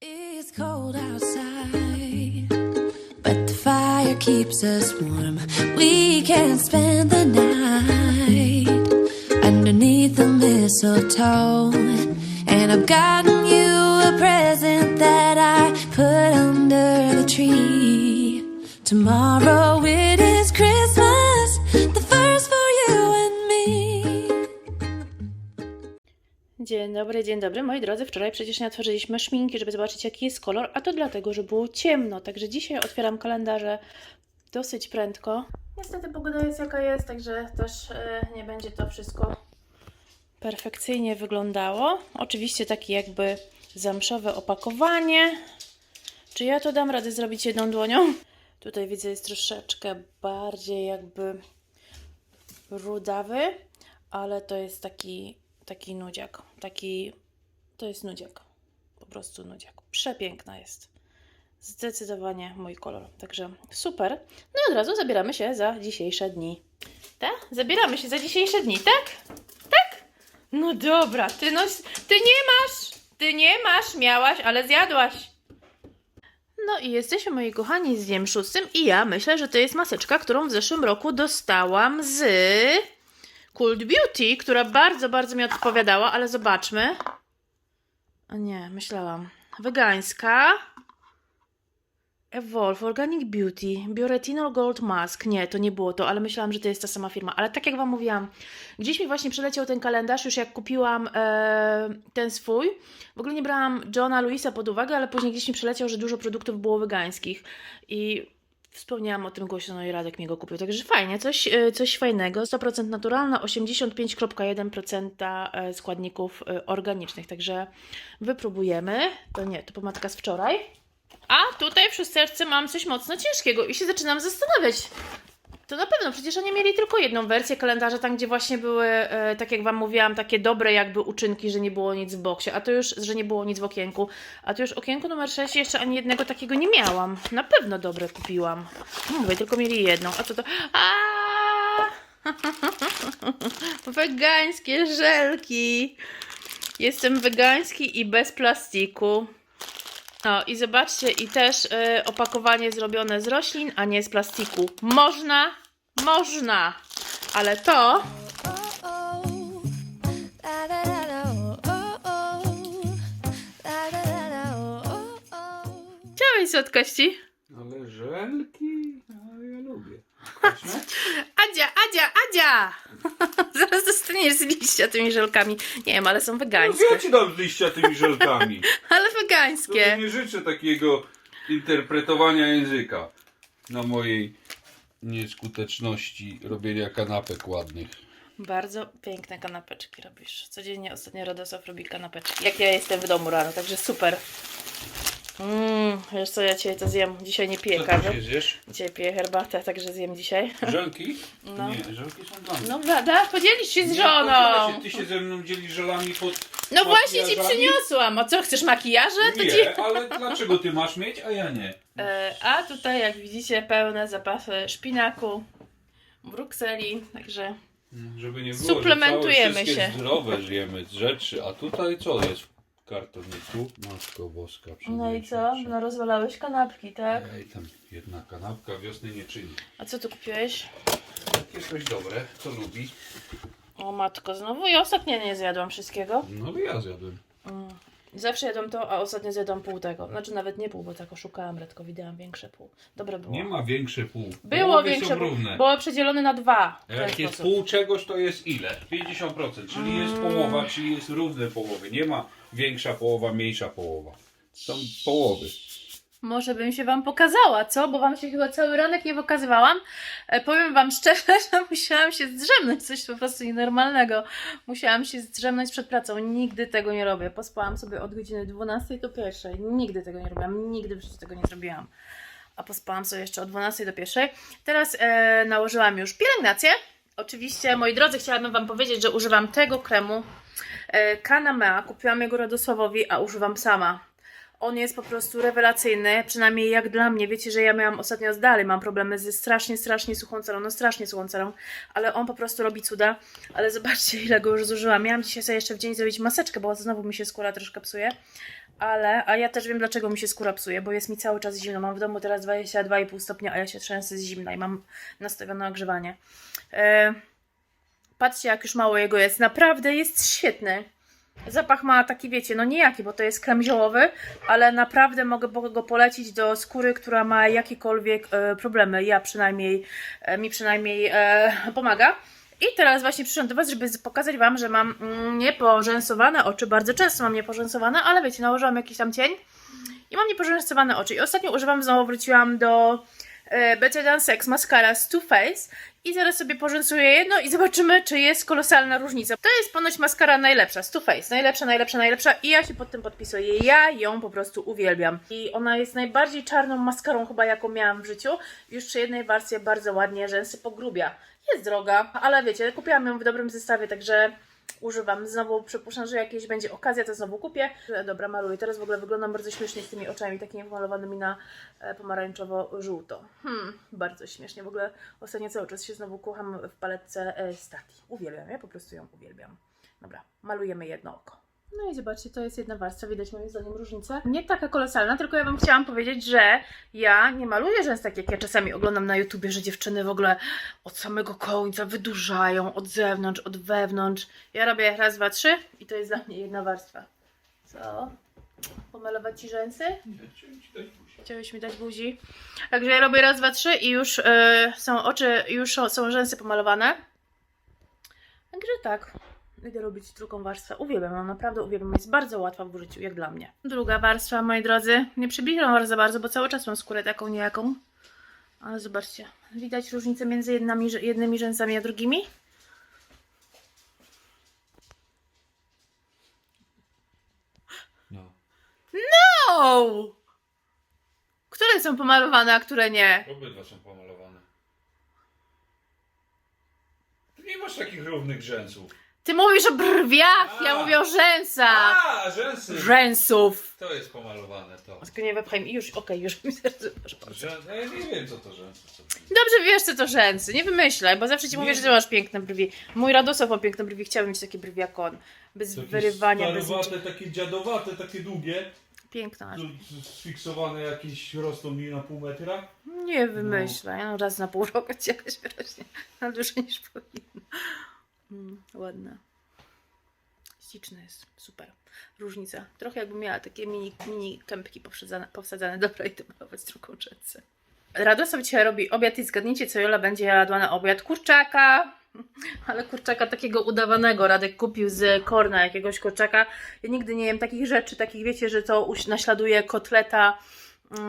It's cold outside, but the fire keeps us warm. We can spend the night underneath the mistletoe. And I've gotten you a present that I put under the tree. Tomorrow it is Dzień dobry, dzień dobry. Moi drodzy, wczoraj przecież nie otworzyliśmy szminki, żeby zobaczyć jaki jest kolor, a to dlatego, że było ciemno. Także dzisiaj otwieram kalendarze dosyć prędko. Niestety pogoda jest jaka jest, także też e, nie będzie to wszystko perfekcyjnie wyglądało. Oczywiście takie jakby zamszowe opakowanie. Czy ja to dam radę zrobić jedną dłonią? Tutaj widzę jest troszeczkę bardziej jakby rudawy, ale to jest taki, taki nudziak. Taki, to jest nudziak. Po prostu nudziak. Przepiękna jest. Zdecydowanie mój kolor. Także super. No i od razu zabieramy się za dzisiejsze dni. Tak? Zabieramy się za dzisiejsze dni, tak? Tak? No dobra, ty no, ty nie masz, ty nie masz, miałaś, ale zjadłaś. No i jesteśmy, moi kochani, z dniem szóstym i ja myślę, że to jest maseczka, którą w zeszłym roku dostałam z Cult Beauty, która bardzo, bardzo mi odpowiadała, ale zobaczmy. A nie, myślałam. Wegańska. Evolve Organic Beauty Bioretinol Gold Mask. Nie, to nie było to, ale myślałam, że to jest ta sama firma. Ale tak jak Wam mówiłam, gdzieś mi właśnie przeleciał ten kalendarz, już jak kupiłam e, ten swój. W ogóle nie brałam Johna Louisa pod uwagę, ale później gdzieś mi przeleciał, że dużo produktów było wegańskich. I wspomniałam o tym głośno, no i Radek mi go kupił. Także fajnie, coś, e, coś fajnego. 100% naturalna, 85,1% e, składników e, organicznych. Także wypróbujemy. To nie, to pomadka z wczoraj. A tutaj w szósteczce mam coś mocno ciężkiego i się zaczynam zastanawiać. To na pewno, przecież oni mieli tylko jedną wersję kalendarza, tam gdzie właśnie były, e, tak jak Wam mówiłam, takie dobre jakby uczynki, że nie było nic w boksie, a to już, że nie było nic w okienku. A to już okienku numer 6 jeszcze ani jednego takiego nie miałam. Na pewno dobre kupiłam. Mówię, tylko mieli jedną. A co to? A! Wegańskie żelki. Jestem wegański i bez plastiku. O, i zobaczcie, i też y, opakowanie zrobione z roślin, a nie z plastiku. Można, można, ale to chciałeś słodkości. Ale żelki? No, ja lubię. Adzia, Adzia, Adzia! Zaraz dostaniesz z liścia tymi żelkami. Nie wiem, ale są No, wegańskie. ja ci dam z liścia tymi żelkami. Ale To wegańskie. nie życzę takiego interpretowania języka na mojej nieskuteczności robienia kanapek ładnych. Bardzo piękne kanapeczki robisz. Codziennie ostatnio Radosław robi kanapeczki. Jak ja jestem w domu rano, także super. Mmm, wiesz co, ja dzisiaj to zjem. Dzisiaj nie piję Co kawy. się zjesz? Dzisiaj piję herbatę, także zjem dzisiaj. Żelki? No. Nie, żelki są dla mnie. No prawda? Podzielisz się z Nie, żoną. podzielę się, Ty się ze mną dzielisz żelami pod No właśnie ci makijażami? przyniosłam. A co, chcesz makijaże? To ci... Nie, ale dlaczego ty masz mieć, a ja nie? E, a tutaj, jak widzicie, pełne zapasy szpinaku, brukseli, także Żeby nie było, Suplementujemy że całe wszystkie się. zdrowe żyjemy z rzeczy, a tutaj co jest kartoniku? Matko boska. no i co? No rozwalałeś kanapki, tak? Ej, tam jedna kanapka wiosny nie czyni. A co tu kupiłeś? Takie coś dobre, co lubi? O matko, znowu ja ostatnio nie zjadłam wszystkiego. No ale ja zjadłem. Mm. Zawsze jadłam to, a ostatnio zjadłam pół tego. Znaczy nawet nie pół, bo tak oszukałam Redko, widziałam większe pół. Dobre było. Nie ma większe pół. Było Połowy większe są pół. równe. Było przedzielone na dwa. w ten Jak jest sposób. pół czegoś, to jest ile? 50%, czyli jest Mm. połowa, czyli jest równe połowy. Nie ma większa połowa, mniejsza połowa. Są połowy. Może bym się Wam pokazała, co? Bo Wam się chyba cały ranek nie pokazywałam. E, powiem Wam szczerze, że musiałam się zdrzemnąć, coś po prostu nienormalnego. Musiałam się zdrzemnąć przed pracą. Nigdy tego nie robię. Pospałam sobie od godziny 12 do 1. Nigdy tego nie robiłam. Nigdy w życiu tego nie zrobiłam. A pospałam sobie jeszcze od 12 do 1. Teraz e, nałożyłam już pielęgnację. Oczywiście, moi drodzy, chciałabym Wam powiedzieć, że używam tego kremu e, Kanamea. Kupiłam jego Radosławowi, a używam sama. On jest po prostu rewelacyjny, przynajmniej jak dla mnie. Wiecie, że ja miałam ostatnio z dalej, mam problemy ze strasznie, strasznie suchą cerą, no strasznie suchą cerą, ale on po prostu robi cuda. Ale zobaczcie, ile go już zużyłam. Miałam dzisiaj sobie jeszcze w dzień zrobić maseczkę, bo znowu mi się skóra troszkę psuje. Ale, a ja też wiem, dlaczego mi się skóra psuje, bo jest mi cały czas zimno. Mam w domu teraz 22,5 stopnia, a ja się trzęsę z zimna i mam nastawione ogrzewanie. E, patrzcie, jak już mało jego jest. Naprawdę jest świetny. Zapach ma taki, wiecie, no niejaki, bo to jest krem ziołowy, ale naprawdę mogę go polecić do skóry, która ma jakiekolwiek e, problemy. Ja przynajmniej, e, mi przynajmniej e, pomaga. I teraz właśnie przyszłam do Was, żeby pokazać Wam, że mam mm, nieporzęsowane oczy. Bardzo często mam nieporzęsowane, ale wiecie, nałożyłam jakiś tam cień i mam nieporzęsowane oczy. I ostatnio używam, znowu wróciłam do e, Better Than Sex Mascara z Too Faced i zaraz sobie porzęsuję jedno i zobaczymy, czy jest kolosalna różnica. To jest ponoć maskara najlepsza z Too Faced. Najlepsza, najlepsza, najlepsza i ja się pod tym podpisuję. Ja ją po prostu uwielbiam. I ona jest najbardziej czarną maskarą chyba, jaką miałam w życiu. Już przy jednej warstwie bardzo ładnie rzęsy pogrubia. Jest droga, ale wiecie, kupiłam ją w dobrym zestawie, także używam. Znowu przypuszczam, że jakieś będzie okazja, to znowu kupię. E, Dobra, maluję. Teraz w ogóle wyglądam bardzo śmiesznie z tymi oczami takimi pomalowanymi na e, pomarańczowo-żółto. Hmm, bardzo śmiesznie. W ogóle ostatnio cały czas się znowu kocham w paletce e, Stati. Uwielbiam, ja po prostu ją uwielbiam. Dobra, malujemy jedno oko. No i zobaczcie, to jest jedna warstwa, widać moim zdaniem różnicę. Nie taka kolosalna, tylko ja Wam chciałam powiedzieć, że ja nie maluję rzęs tak jak ja czasami oglądam na YouTubie, że dziewczyny w ogóle od samego końca wydłużają, od zewnątrz, od wewnątrz. Ja robię raz, dwa, trzy i to jest dla mnie jedna warstwa. Co? Pomalować Ci rzęsy? Chciałeś mi dać buzi. Także ja robię raz, dwa, trzy i już e, są oczy, już są rzęsy pomalowane. Także tak. Idę robić drugą warstwę. Uwielbiam ją, naprawdę uwielbiam. Jest bardzo łatwa w użyciu, jak dla mnie. Druga warstwa, moi drodzy. Nie przybliżam was za bardzo, bo cały czas mam skórę taką niejaką. Ale zobaczcie. Widać różnicę między jednymi, jednymi rzęsami a drugimi? No. O! Które są pomalowane, a które nie? Obydwa są pomalowane. Ty nie masz takich równych rzęsów. Ty mówisz o brwiach, ja A. mówię o rzęsach. A, rzęsy! Rzęsów. To jest pomalowane, to. Tylko nie wepchaj mi. Już, okej, już mi serce. Rzę... no Ja nie wiem, co to rzęsy. Dobrze wiesz, co to rzęsy. Nie wymyślaj, bo zawsze ci Nie. mówię, że ty masz piękne brwi. Mój Radosław ma piękne brwi. Chciałbym mieć takie brwi jak on. Bez Takie wyrywania, bez starowate, niczego. takie dziadowate, takie długie. Piękne masz. tu Sfiksowane jakieś rosną mi na pół metra. Nie wymyślaj. No, raz na pół roku ci jakoś wyrośnie. Na dłużej niż powinno. Mm, ładne. Śliczne jest. Super. Różnica. Trochę jakby miała takie mini, mini kępki powsadzane. powsadzane. Dobra, idę malować drugą rzęsę. Radosław dzisiaj robi obiad i zgadnijcie, co Jola będzie jadła na obiad. Kurczaka! Ale kurczaka takiego udawanego. Radek kupił z korna jakiegoś kurczaka. Ja nigdy nie jem takich rzeczy, takich wiecie, że to naśladuje kotleta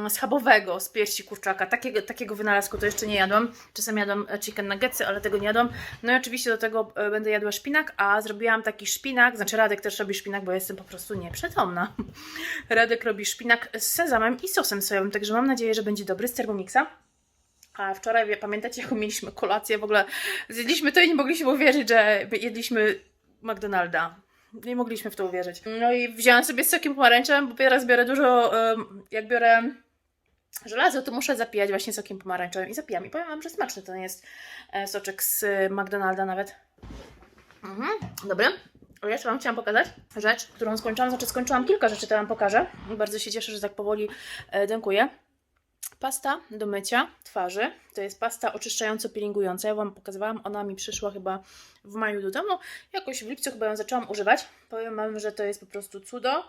schabowego z piersi kurczaka. Takiego, takiego wynalazku to jeszcze nie jadłam. Czasem jadłam e, chicken nuggetsy, ale tego nie jadłam. No i oczywiście do tego e, będę jadła szpinak, a zrobiłam taki szpinak, znaczy Radek też robi szpinak, bo jestem po prostu nieprzytomna. Radek robi szpinak z sezamem i sosem sojowym, także mam nadzieję, że będzie dobry z Thermomixa. A wczoraj, pamiętacie, jaką mieliśmy kolację? W ogóle zjedliśmy to i nie mogliśmy uwierzyć, że jedliśmy McDonalda. Nie mogliśmy w to uwierzyć. No i wzięłam sobie z sokiem pomarańczowym, bo teraz biorę dużo, jak biorę żelazo, to muszę zapijać właśnie sokiem pomarańczowym i zapijam. I powiem Wam, że smaczny ten jest e, soczek z e, McDonalda nawet. Mhm, dobry. Jeszcze Wam chciałam pokazać rzecz, którą skończyłam. Znaczy skończyłam kilka rzeczy, to Wam pokażę. Bardzo się cieszę, że tak powoli e, dękuję. Pasta do mycia twarzy. To jest pasta oczyszczająco-peelingująca. Ja Wam pokazywałam, ona mi przyszła chyba w maju do domu. Jakoś w lipcu chyba ją zaczęłam używać. Powiem Wam, że to jest po prostu cudo.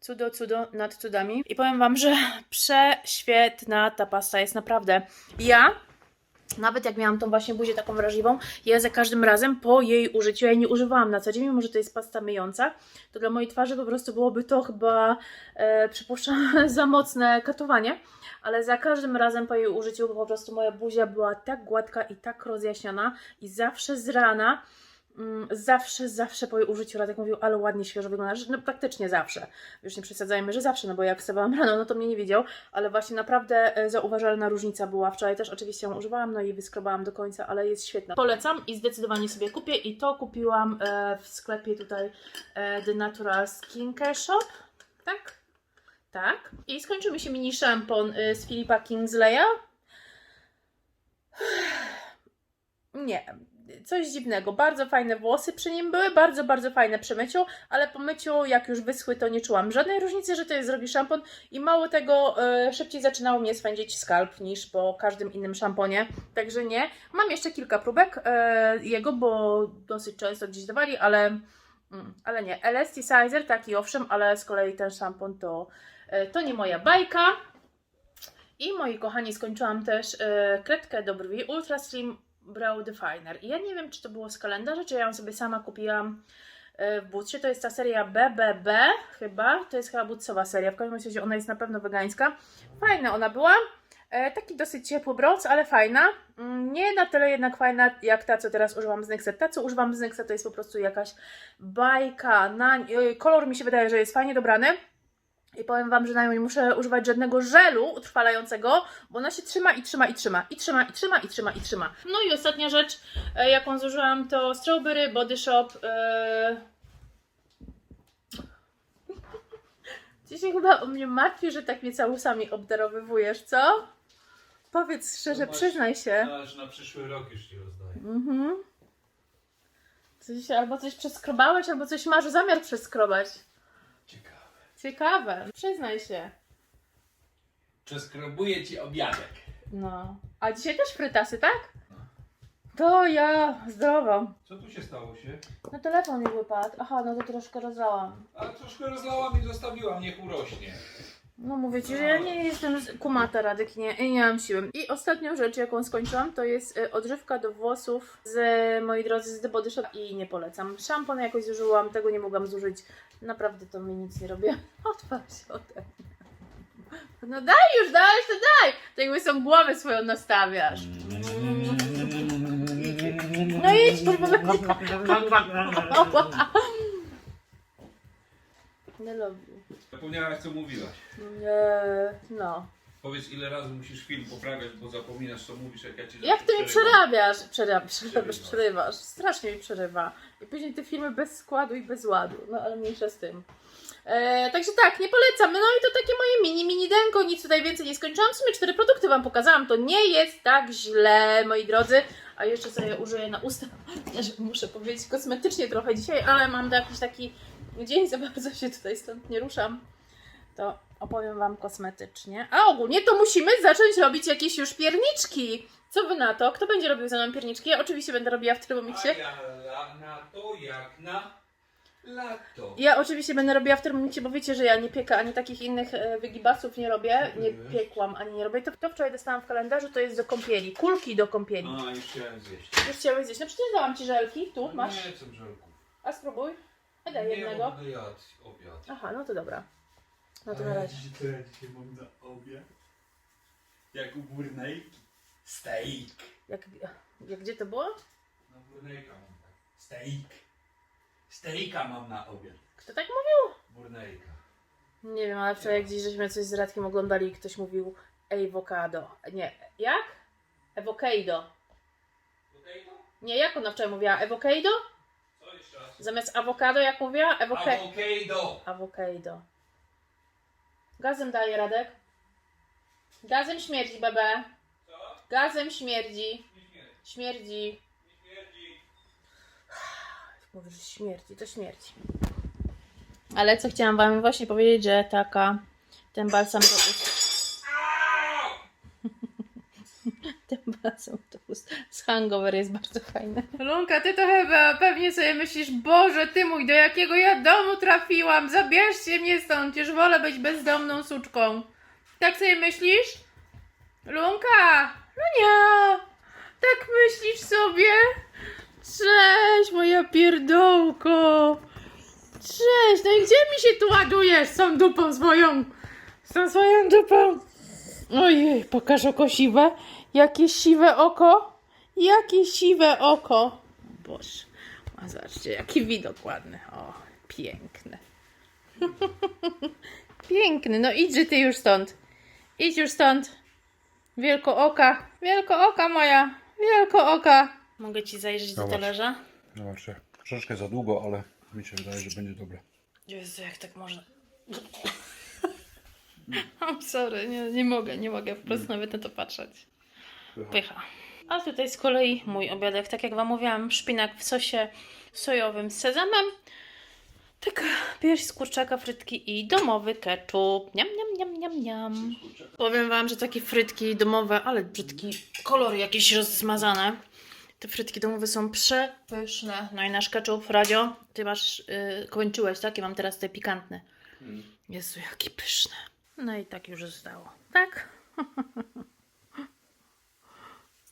Cudo, cudo nad cudami. I powiem Wam, że prześwietna ta pasta jest naprawdę. Ja nawet jak miałam tą właśnie buzię taką wrażliwą, ja za każdym razem po jej użyciu, ja jej nie używałam na co dzień, mimo że to jest pasta myjąca, to dla mojej twarzy po prostu byłoby to chyba, e, przypuszczam, za mocne katowanie, ale za każdym razem po jej użyciu po prostu moja buzia była tak gładka i tak rozjaśniona i zawsze z rana, zawsze, zawsze po jej użyciu Radek mówił, ale ładnie świeżo wyglądasz, no praktycznie zawsze, już nie przesadzajmy, że zawsze, no bo jak wstawałam rano, no to mnie nie widział, ale właśnie naprawdę e, zauważalna różnica była. Wczoraj też oczywiście ją używałam, no i wyskrobałam do końca, ale jest świetna. Polecam i zdecydowanie sobie kupię i to kupiłam e, w sklepie tutaj e, The Natural Skincare Shop, tak? Tak. I skończył mi się mini szampon z Filipa Kingsleya. Nie. Coś dziwnego. Bardzo fajne włosy przy nim były, bardzo, bardzo fajne przy myciu, ale po myciu, jak już wyschły, to nie czułam żadnej różnicy, że to jest drogi szampon i mało tego, y, szybciej zaczynało mnie swędzić skalp niż po każdym innym szamponie, także nie. Mam jeszcze kilka próbek y, jego, bo dosyć często gdzieś dawali, ale, mm, ale nie. Elasticizer taki owszem, ale z kolei ten szampon to, y, to nie moja bajka. I moi kochani, skończyłam też kredkę do brwi Ultra Slim Brow Definer. I ja nie wiem, czy to było z kalendarza, czy ja ją sobie sama kupiłam y, w butsie. To jest ta seria BBB chyba. To jest chyba butsowa seria. W każdym razie ona jest na pewno wegańska. Fajna ona była. E, taki dosyć ciepły brąz, ale fajna. Mm, Nie na tyle jednak fajna jak ta, co teraz używam z Nexa. Ta, co używam z Nexa, to jest po prostu jakaś bajka. Na, kolor mi się wydaje, że jest fajnie dobrany. I powiem Wam, że na nią nie muszę używać żadnego żelu utrwalającego, bo ona się trzyma i trzyma i trzyma i trzyma i trzyma i trzyma i trzyma. No i ostatnia rzecz, e, jaką zużyłam, to Strawberry Body Shop. E... Ty się chyba o mnie martwi, że tak mnie całusami obdarowywujesz, co? Powiedz szczerze, masz- przyznaj się. Aż na przyszły rok już ci rozdaję. Mhm. Coś, albo coś przeskrobałeś, albo coś masz zamiar przeskrobać. Ciekawe. Przyznaj się. Przeskrobuję ci obiadek. No. A dzisiaj też frytasy, tak? To ja zdrowo. Co tu się stało się? No telefon mi wypadł. Aha, no to troszkę rozlałam. A troszkę rozlałam i zostawiłam, niech urośnie. No mówię ci, że ja nie jestem z- kumata Radek, nie, i nie mam siły. I ostatnią rzecz, jaką skończyłam, to jest y, odżywka do włosów z, moi drodzy, z The Body Shop i nie polecam. Szampon jakoś zużyłam, tego nie mogłam zużyć. Naprawdę to mi nic nie robię. Odpal się ode mnie. No daj już, daj, to daj! To jakby są głowę swoją nastawiasz. No idź, Nie lubię. Zapomniałaś co mówiłaś. No. Powiedz ile razy musisz film poprawiać, bo zapominasz co mówisz, jak ja ci Jak ty mi przerywam. przerabiasz? Przerabiasz, przerywasz, Przerywasz. Strasznie mi przerywa. I później te filmy bez składu i bez ładu. No ale mniejsza z tym. E, także tak, nie polecam. No i to takie moje mini, mini denko. Nic tutaj więcej nie skończyłam. W sumie cztery produkty Wam pokazałam. To nie jest tak źle, moi drodzy. A jeszcze sobie użyję na usta, że muszę powiedzieć kosmetycznie trochę dzisiaj, ale mam jakiś taki dzień, za bardzo się tutaj stąd nie ruszam. To opowiem Wam kosmetycznie. A ogólnie to musimy zacząć robić jakieś już pierniczki. Co Wy na to? Kto będzie robił ze mną pierniczki? Ja oczywiście będę robiła w Thermomixie. A ja na to jak na lato. Ja oczywiście będę robiła w Thermomixie, bo wiecie, że ja nie piekę ani takich innych e, wygibasów nie robię. Nie piekłam ani nie robię. To, to wczoraj dostałam w kalendarzu, to jest do kąpieli. Kulki do kąpieli. A, już chciałem zjeść. Już chciałeś zjeść. No przecież dałam Ci żelki. Tu masz. Nie chcę żelków. A spróbuj. A daj Nie jednego. będę jadł obiad. Aha, no to dobra. No to A na razie. ja dzisiaj mam na obiad? Jak u górnej? Steak. Jak, jak gdzie to było? Na burnejka mam tak. Steak. Steaka mam na obiad. Kto tak mówił? Burnejka. Nie wiem, ale wczoraj gdzieś żeśmy coś z Radkiem oglądali i ktoś mówił awokado. Nie, jak? Burnejka? Nie, jak ona wczoraj mówiła? Awokado? Zamiast awokado jak mówiła? Awokado. Awokado. Awokado. Gazem daje Radek. Gazem śmierdzi, bebe. Co? Gazem śmierdzi. Śmierdzi. Mówisz, że śmierdzi, to śmierdzi. Ale co chciałam wam właśnie powiedzieć, że taka, ten balsam do ust, ust z hangover jest bardzo fajny. Lunka, ty to chyba pewnie sobie myślisz, Boże, ty mój, do jakiego ja domu trafiłam, zabierzcie mnie stąd, już wolę być bezdomną suczką. Tak sobie myślisz? Lunka, no nie, tak myślisz sobie? Cześć, moja pierdołko. Cześć, no i gdzie mi się tu ładujesz z tą dupą swoją? Z tą swoją dupą. Ojej, pokaż oko siwe. Jakie siwe oko. Jakie siwe oko. Boże, a zobaczcie, jaki widok ładny. O, piękny. piękny, no idź, że ty już stąd. Idź już stąd. Wielko oka, wielko oka moja, wielko oka. Mogę ci zajrzeć do talerza? Zobaczcie, troszkę za długo, ale mi się wydaje, że będzie dobre. Jezu, jak tak można. I'm sorry, nie, nie mogę, nie mogę po prostu nawet na to patrzeć. Pycha. A tutaj z kolei mój obiadek, tak jak Wam mówiłam, szpinak w sosie sojowym z sezamem. Taka pierś z kurczaka, frytki i domowy ketchup. Niam, niam, niam, niam, niam. Powiem Wam, że takie frytki domowe, ale brzydki kolor jakieś rozmazane. Te frytki domowe są przepyszne. No i nasz ketchup, Radio, Ty masz, yy, kończyłeś, tak? Ja mam teraz te pikantne. Jezu, jaki pyszne. No i tak już zostało. Tak?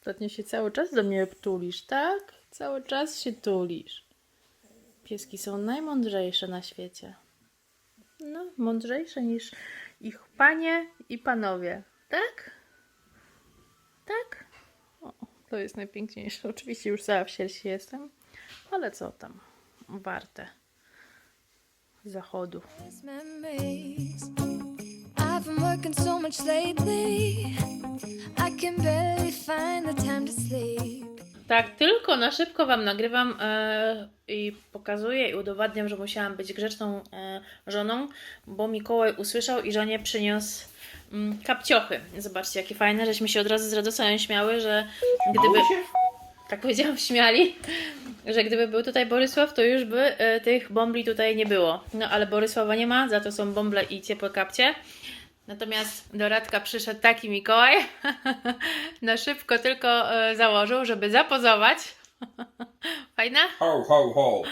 Ostatnio się cały czas do mnie tulisz, tak? Cały czas się tulisz. Pieski są najmądrzejsze na świecie. No, mądrzejsze niż ich panie i panowie. Tak? Tak? O, to jest najpiękniejsze. Oczywiście już cała w sierści jestem, ale co tam? Warte zachodu. Been working so much lately. I can barely find the time to sleep. Tak, tylko na szybko Wam nagrywam e, i pokazuję i udowadniam, że musiałam być grzeczną e, żoną, bo Mikołaj usłyszał i żonie przyniósł mm, kapciochy. Zobaczcie, jakie fajne, żeśmy się od razu z Radosłanem śmiały, że gdyby... Tak powiedziałam, śmiali, że gdyby był tutaj Borysław, to już by e, tych bombli tutaj nie było. No ale Borysława nie ma, za to są bąble i ciepłe kapcie. Natomiast do Radka przyszedł taki Mikołaj, na szybko tylko e, założył, żeby zapozować. Fajne? Ho, ho, ho.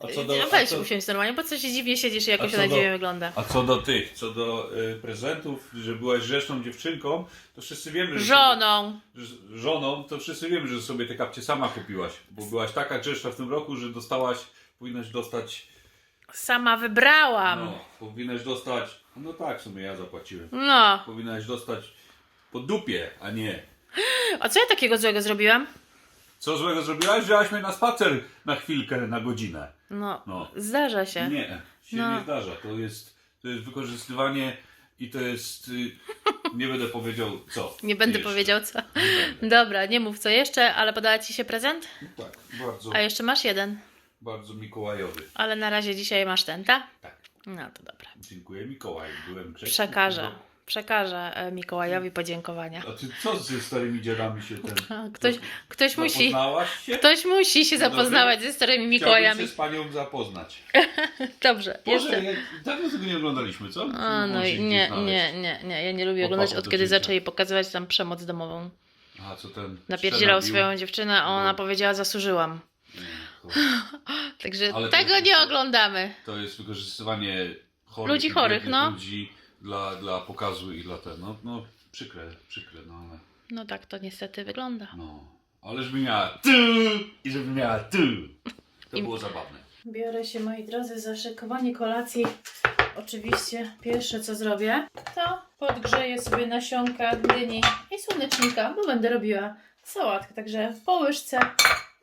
A co do, no weź co, usiąść normalnie, po co się dziwnie siedzisz i jakoś co na do- dziwnie wygląda. a co do tych, co do y, prezentów, że byłaś grzeczną dziewczynką, to wszyscy wiemy, że... Żoną! Że, żoną, to wszyscy wiemy, że sobie te kapcie sama kupiłaś. Bo byłaś taka grzeczna w tym roku, że dostałaś, powinnaś dostać, Sama wybrałam. no, powinnaś dostać, no tak, w sumie ja zapłaciłem. No. Powinnaś dostać po dupie, a nie. A co ja takiego złego zrobiłam? Co złego zrobiłaś? Wzięłaś mnie na spacer na chwilkę, na godzinę. No, No. zdarza się. Nie, się No. nie zdarza. To jest, to jest wykorzystywanie i to jest, y, nie będę powiedział co. Nie będę jeszcze. powiedział co. Nie będę. Dobra, nie mów co jeszcze, ale podała Ci się prezent? Tak, bardzo, A jeszcze masz jeden. Bardzo Mikołajowy. Ale na razie dzisiaj masz ten, tak? Tak. No to dobra. Dziękuję Mikołaj, byłem grzeczny. Przekażę. Przekażę e, Mikołajowi podziękowania. A ty co ze starymi dziadami się ten... Ktoś, ktoś musi. Się? Ktoś musi się No zapoznawać ze starymi Chciałbym Mikołajami. się z panią zapoznać. Dobrze, Boże, jeszcze. jak, dawno tego nie oglądaliśmy, co? A, no i nie, nie, nie, nie. Ja nie lubię oglądać od kiedy życia. zaczęli pokazywać tam przemoc domową. A co ten... Napierdzielał swoją dziewczynę, a ona No. powiedziała zasłużyłam. Także Ale to tego jest- nie oglądamy. To jest wykorzystywanie chorych Ludzi i chorych, biednych no. ludzi dla, dla pokazu i dla tego. No, no przykre, przykre, no ale... No tak to niestety wygląda. No. Ale żeby miała tu i żeby miała tu. To I- było zabawne. Biorę się, moi drodzy, za szykowanie kolacji. Oczywiście pierwsze co zrobię, to podgrzeję sobie nasionka dyni i słonecznika, bo będę robiła sałatkę. Także po łyżce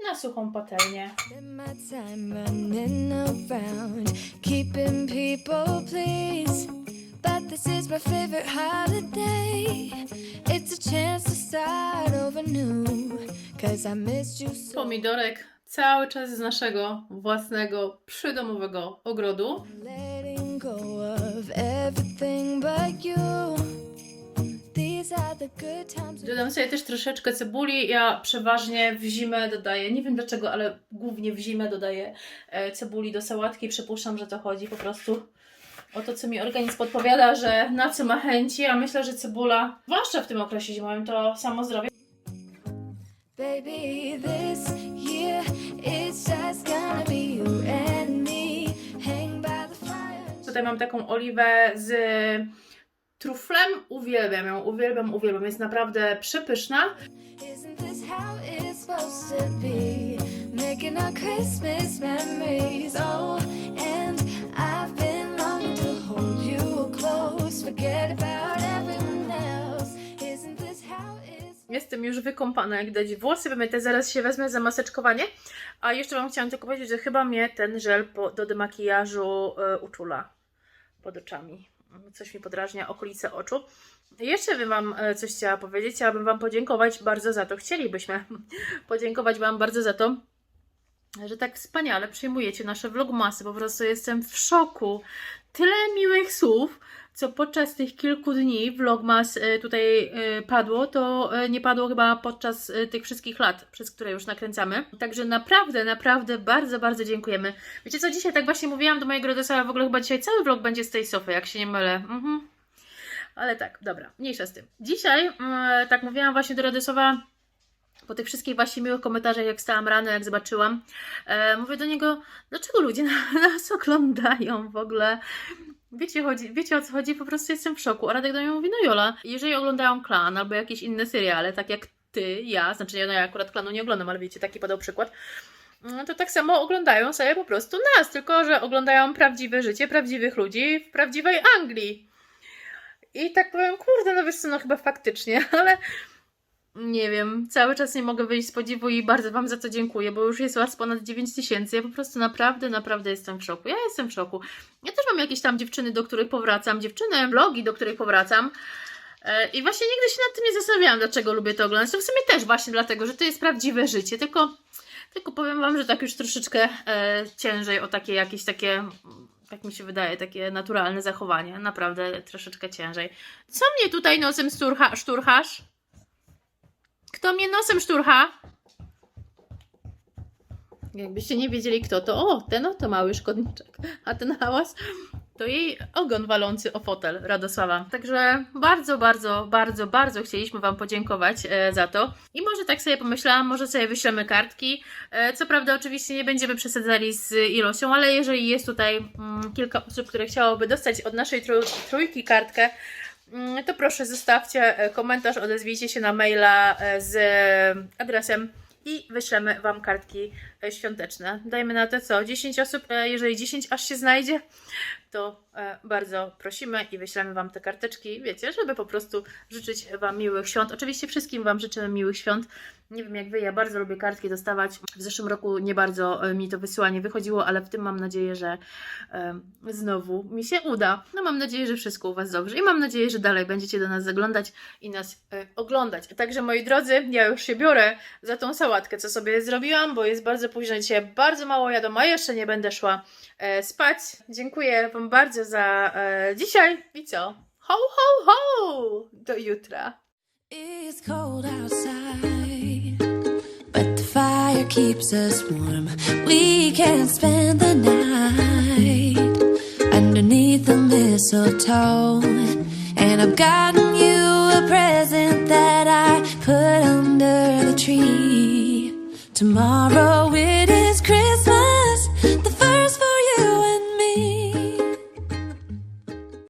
na suchą patelnię. Spend my time running around, keeping people pleased. But this is my favorite holiday. It's a chance to start over new. Cause I missed you so. Pomidorek cały czas z naszego własnego przydomowego ogrodu. Letting go of everything but you. Dodam sobie też troszeczkę cebuli. Ja przeważnie w zimę dodaję, nie wiem dlaczego, ale głównie w zimę dodaję e, cebuli do sałatki. Przypuszczam, że to chodzi po prostu o to, co mi organizm podpowiada, że na co ma chęci. A myślę, że cebula, zwłaszcza w tym okresie zimowym, to samo zdrowie. Baby, this year it's just gonna be you and me. Hang by the fire. Tutaj mam taką oliwę z truflem. Uwielbiam ją, uwielbiam, uwielbiam. Jest naprawdę przepyszna. Jestem już wykąpana, jak dać włosy wymyte, zaraz się wezmę za maseczkowanie. A jeszcze Wam chciałam tylko powiedzieć, że chyba mnie ten żel po, do demakijażu y, uczula pod oczami. Coś mi podrażnia okolice oczu. Jeszcze bym Wam e, coś chciała powiedzieć. Chciałabym Wam podziękować bardzo za to. Chcielibyśmy podziękować Wam bardzo za to, że tak wspaniale przyjmujecie nasze vlogmasy. Po prostu jestem w szoku. Tyle miłych słów, co podczas tych kilku dni Vlogmas e, tutaj e, padło, to e, nie padło chyba podczas tych wszystkich lat, przez które już nakręcamy. Także naprawdę, naprawdę bardzo, bardzo dziękujemy. Wiecie co, dzisiaj tak właśnie mówiłam do mojego Rodesa, w ogóle chyba dzisiaj cały vlog będzie z tej sofy, jak się nie mylę. Mhm. Ale tak, dobra, mniejsza z tym. Dzisiaj, mm, tak mówiłam właśnie do Radesowa, po tych wszystkich właśnie miłych komentarzach, jak stałam rano, jak zobaczyłam, e, mówię do niego, dlaczego ludzie na, nas oglądają w ogóle? Wiecie, chodzi, wiecie o co chodzi? Po prostu jestem w szoku. A Radek do mnie mówi, no Jola, jeżeli oglądają Klan albo jakieś inne seriale, tak jak ty, ja, znaczy ja, no ja akurat Klanu nie oglądam, ale wiecie, taki padał przykład, no to tak samo oglądają sobie po prostu nas, tylko że oglądają prawdziwe życie prawdziwych ludzi w prawdziwej Anglii. I tak powiem, kurde, no wiesz co, no chyba faktycznie, ale nie wiem, cały czas nie mogę wyjść z podziwu i bardzo Wam za to dziękuję, bo już jest Was ponad 9 tysięcy. Ja po prostu naprawdę, naprawdę jestem w szoku. Ja jestem w szoku. Ja też mam jakieś tam dziewczyny, do których powracam, dziewczyny, vlogi, do których powracam. E, I właśnie nigdy się nad tym nie zastanawiałam, dlaczego lubię to oglądać. To w sumie też właśnie dlatego, że to jest prawdziwe życie, tylko, tylko powiem Wam, że tak już troszeczkę e, ciężej o takie jakieś takie, tak mi się wydaje, takie naturalne zachowanie. Naprawdę troszeczkę ciężej. Co mnie tutaj nosem szturcha, szturchasz? Kto mnie nosem szturcha? Jakbyście nie wiedzieli kto to, o, ten oto mały szkodniczek, a ten hałas to jej ogon walący o fotel Radosława. Także bardzo, bardzo, bardzo, bardzo chcieliśmy Wam podziękować e, za to. I może tak sobie pomyślałam, może sobie wyślemy kartki. E, co prawda oczywiście nie będziemy przesadzali z ilością, ale jeżeli jest tutaj mm, kilka osób, które chciałoby dostać od naszej trój trójki kartkę, to proszę zostawcie e, komentarz, odezwijcie się na maila e, z adresem i wyślemy Wam kartki e, świąteczne. Dajmy na to co? 10 osób, e, jeżeli 10 aż się znajdzie, to e, bardzo prosimy i wyślemy Wam te karteczki, wiecie, żeby po prostu życzyć Wam miłych świąt. Oczywiście wszystkim Wam życzymy miłych świąt. Nie wiem jak Wy, ja bardzo lubię kartki dostawać. W zeszłym roku nie bardzo e, mi to wysyłanie wychodziło, ale w tym mam nadzieję, że e, znowu mi się uda. No mam nadzieję, że wszystko u Was dobrze i mam nadzieję, że dalej będziecie do nas zaglądać i nas e, oglądać. Także moi drodzy, ja już się biorę za tą sałatkę, co sobie zrobiłam, bo jest bardzo późno dzisiaj, bardzo mało jadłam, a jeszcze nie będę szła e, spać. Dziękuję Wam bardzo za e, dzisiaj i co? Ho, ho, ho! Do jutra. It's cold outside, but the fire keeps us warm. We can spend the night underneath the mistletoe. And I've gotten you a present that I put under the tree. Tomorrow